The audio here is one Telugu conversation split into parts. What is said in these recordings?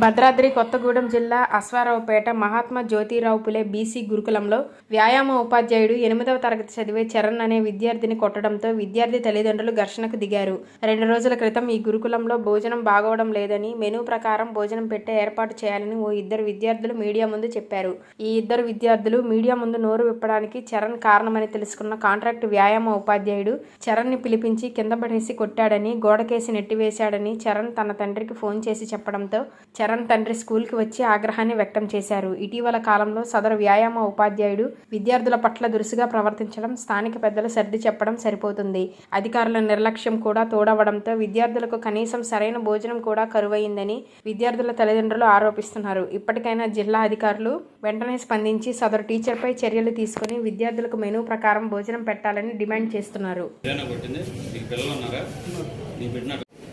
భద్రాద్రి కొత్తగూడెం జిల్లా అశ్వారావుపేట మహాత్మా జ్యోతిరావు పులే బీసీ గురుకులంలో వ్యాయామ ఉపాధ్యాయుడు ఎనిమిదవ తరగతి చదివే చరణ్ అనే విద్యార్థిని కొట్టడంతో విద్యార్థి తల్లిదండ్రులు ఘర్షణకు దిగారు. రెండు రోజుల క్రితం ఈ గురుకులంలో భోజనం బాగోవడం లేదని మెనూ ప్రకారం భోజనం పెట్టే ఏర్పాటు చేయాలని ఓ ఇద్దరు విద్యార్థులు మీడియా ముందు చెప్పారు. ఈ ఇద్దరు విద్యార్థులు మీడియా ముందు నోరు విప్పడానికి చరణ్ కారణమని తెలుసుకున్న కాంట్రాక్ట్ వ్యాయామ ఉపాధ్యాయుడు చరణ్ని పిలిపించి కింద పడేసి కొట్టాడని గోడకేసి నెట్టివేశాడని చరణ్ తన తండ్రికి ఫోన్ చేసి చెప్పడంతో చరణ్ తండ్రి స్కూల్కి వచ్చి ఆగ్రహాన్ని వ్యక్తం చేశారు. ఇటీవల కాలంలో సదరు వ్యాయామ ఉపాధ్యాయుడు విద్యార్థుల పట్ల దురుసుగా ప్రవర్తించడం స్థానిక పెద్దలు సర్ది చెప్పడం సరిపోతుంది. అధికారుల నిర్లక్ష్యం కూడా తోడవడంతో విద్యార్థులకు కనీసం సరైన భోజనం కూడా కరువైందని విద్యార్థుల తల్లిదండ్రులు ఆరోపిస్తున్నారు. ఇప్పటికైనా జిల్లా అధికారులు వెంటనే స్పందించి సదరు టీచర్పై చర్యలు తీసుకుని విద్యార్థులకు మెనూ ప్రకారం భోజనం పెట్టాలని డిమాండ్ చేస్తున్నారు.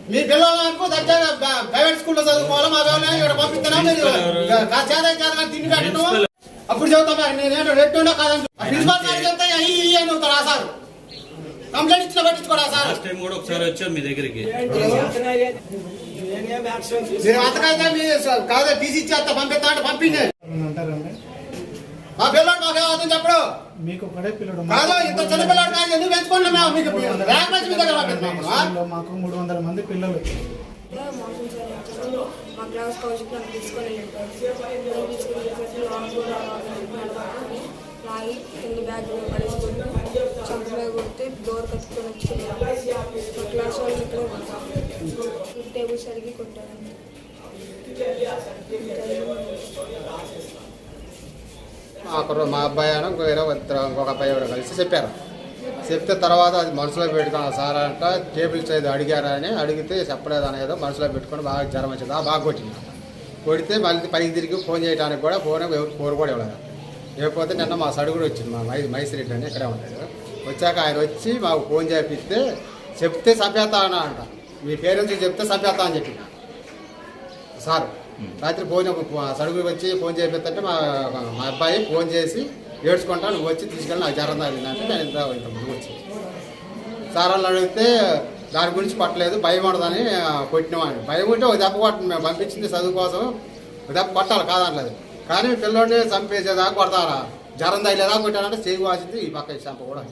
పిల్లలు మీ పిల్లలకు దగ్గర బ- ప్రైవేట్ స్కూల్లో చదువుకోవాలి? మా పిల్లల్ని ఇక్కడ పంపిస్తున్నాం మీరు చేత తిండి పెట్టడం? అప్పుడు చెబుతా నేనేంటో రెట్టుండో కాదని ప్రిన్సిపాల్ సార్ చెప్తే అయ్యి ఇయ్యి అని సార్. కంప్లైంట్ ఇచ్చిన పట్టించుకోరా సార్. టైం కూడా ఒకసారి వచ్చాం మీ దగ్గరికి. మీరు అంతకైతే మీ కాదే టీసీ ఇచ్చేస్తా పంపిస్తా అంటే పంపిండే అంటారండి మా పిల్లడు మాకు ఏమవుతుంది చెప్పడు మీకు ఒకటే పిల్లడు కాదు ఇంత చిన్న పిల్లడు కాదు ఎందుకు పెంచుకోండి మేము? మీకు స్కూల్లో మాకు మూడు వందల మంది పిల్లలు. మా క్లాస్ కౌశిక్ నన్ను తీసుకొని వెళ్ళిపోయారు. లాంగ్ కింద బ్యాగ్ పడేసుకుంటూ చంప బ్యాగ్ కొడితే డోర్ కట్టుకొని వచ్చి మా క్లాస్ వాళ్ళు ఇక్కడ కొట్టారు. టేబుల్ సరిగి కొట్టారండి ఒకరు మా అబ్బాయి అని ఇంకో వేరే ఇంకొక అబ్బాయి ఎవరో కలిసి చెప్పారు. చెప్తే తర్వాత అది మనసులో పెట్టుకున్నా సార్ అంట టేబుల్ చైదు అడిగారా అని అడిగితే చెప్పలేదు అనేదో మనసులో పెట్టుకొని బాగా జ్వరం వచ్చింది. ఆ బాగా కొట్టింది. కొడితే మళ్ళీ పైకి తిరిగి ఫోన్ చేయడానికి కూడా ఫోన్ ఎవరు ఫోన్ కూడా ఇవ్వలేదు. లేకపోతే నిన్న మా సడుగుడు వచ్చింది మా మై మైసిరెడ్డి అని ఇక్కడే ఉంటాడు. వచ్చాక ఆయన వచ్చి మాకు ఫోన్ చేపిస్తే చెప్తే చంపేస్తా అన్నా అంట. మీ పేరెంట్స్కి చెప్తే చంపేస్తా అని చెప్పి సార్. రాత్రి ఫోన్ సడుగు వచ్చి ఫోన్ చేపిస్తుంటే మా మా అబ్బాయి ఫోన్ చేసి ఏడ్చుకుంటా నువ్వు వచ్చి తీసుకెళ్ళి నాకు జ్వరం తగిలిందంటే నేను ఇంత ఇంత ముందు వచ్చి. సార్ వాళ్ళు అడిగితే దాని గురించి పట్టలేదు భయం ఉండదని కొట్టినామని భయం ఉంటే ఒక దెబ్బ కొట్టండి మేము పంపించింది చదువు కోసం ఒక దెబ్బ కొట్టాలి కాదనలేదు. కానీ పిల్లోడిని చంపేసేదాకా కొడతారా? జ్వరం తగిలేదా కొట్టానంటే చేయి వాసింది ఈ పక్క ఈ చంప కూడా.